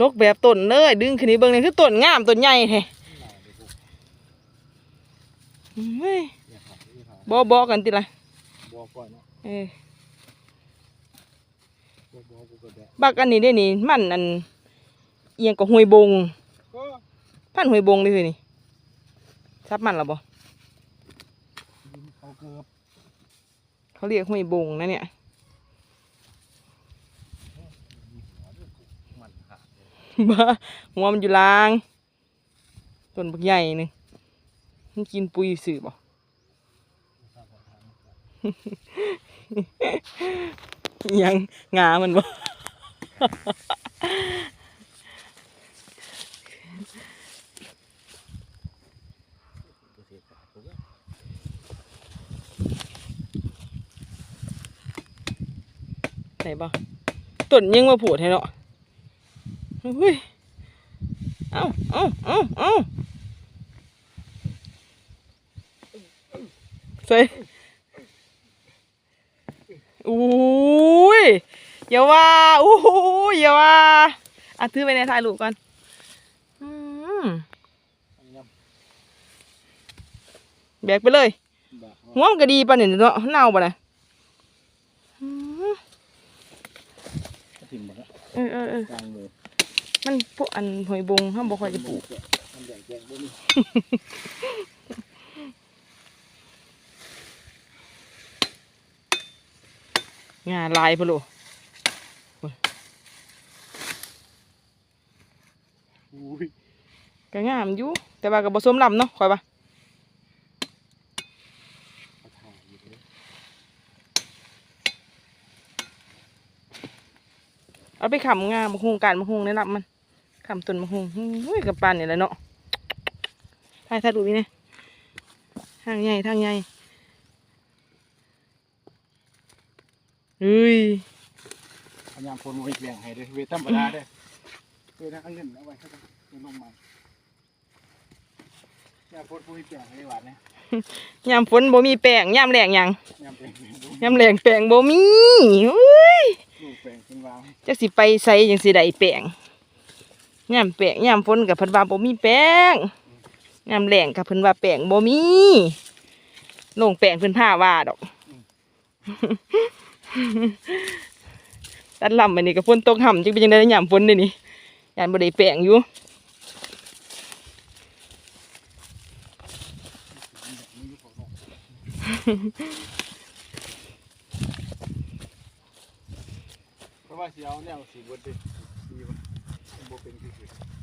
ลกแบบต้นเลยดึงขึ้นนี่เบิ่งนี่คือต้นงามต้นใหญ่แท้เฮ้ยบ่บ่กันติล่ะบัวก่อนเนาะเออบัวบัวกูก็ได้บักอันนี้ได้นี่มันอันเอียงกับห้วยบงก็พันห้วยบงนี่คือนี่ทับมันหรอบ่เขาเกือบเขาเรียกห้วยบงนะเนี่ย มันขาด บ้าหัวมันอยู่ล่าง ต้นบักใหญ่หนึงมันกินปุ๋ยสื่อบ่ยังงามันบ่ไหนบ่ต้นยังมาผูดให้เนาะ เฮ้ยเอ้าเอ้าเอ้าเอ้าใส่อุ้ยอย่าว่าอู้หูอย่าว่าอะถือไปในถ่ายรูปก่อนอืมแบกไปเลยหัวมันก็ดีปะเนี่ยเนาะเน่าปะเนี่ยอืมถิ่มหมดแล้วเออเออเออกลางเลย มันพวกอันหอยบงห้ามบ่ค่อยจะปลูกมันใหญ่แกงบ่มีงาลายพะโลอุ้ยก็งามอยู่แต่ว่าก็บ่สมลำเนาะค่อยว่าเขาถ่ายอยู่เลยเอาไปขำงามะฮุงการมะฮุงแนะนำมัน ขำต้นมะฮุงอุ้ยกับปานนี่แหละเนาะถ่ายถ่ายรูปนี่นะทางใหญ่ทางใหญ่เฮ้ยพยายามคนไว้แบ่งให้ด้วยเวทธรรมดาเด้อเวทเอาเงินเอาไว้ให้กันเงินลงมาอย่าโพดผู้ให้แบ่งให้หวานนะยามฝนบ่มีแป้งยามแรงหยังยามแบ่งเป็นลูกยามแรงแป้งบ่มีอุ้ยลูกแบ่งเป็นวางจักสิไปใส่จังสิได้แป้ง ยามแป้งยามฝนกับเพิ่นว่าบ่มีแป้งยามแรงกับเพิ่นว่าแป้งบ่มีลงแป้งเพิ่นผ้าว่าดอกตัดลำไปนี่ก็ฝนตกห่ำจังเป็นจังได๋ยามฝนนี่นี่ยานบ่ได้แป้งอยู่เพราะว่าสิเอาแนวสีบดดิ Bombo Penguin.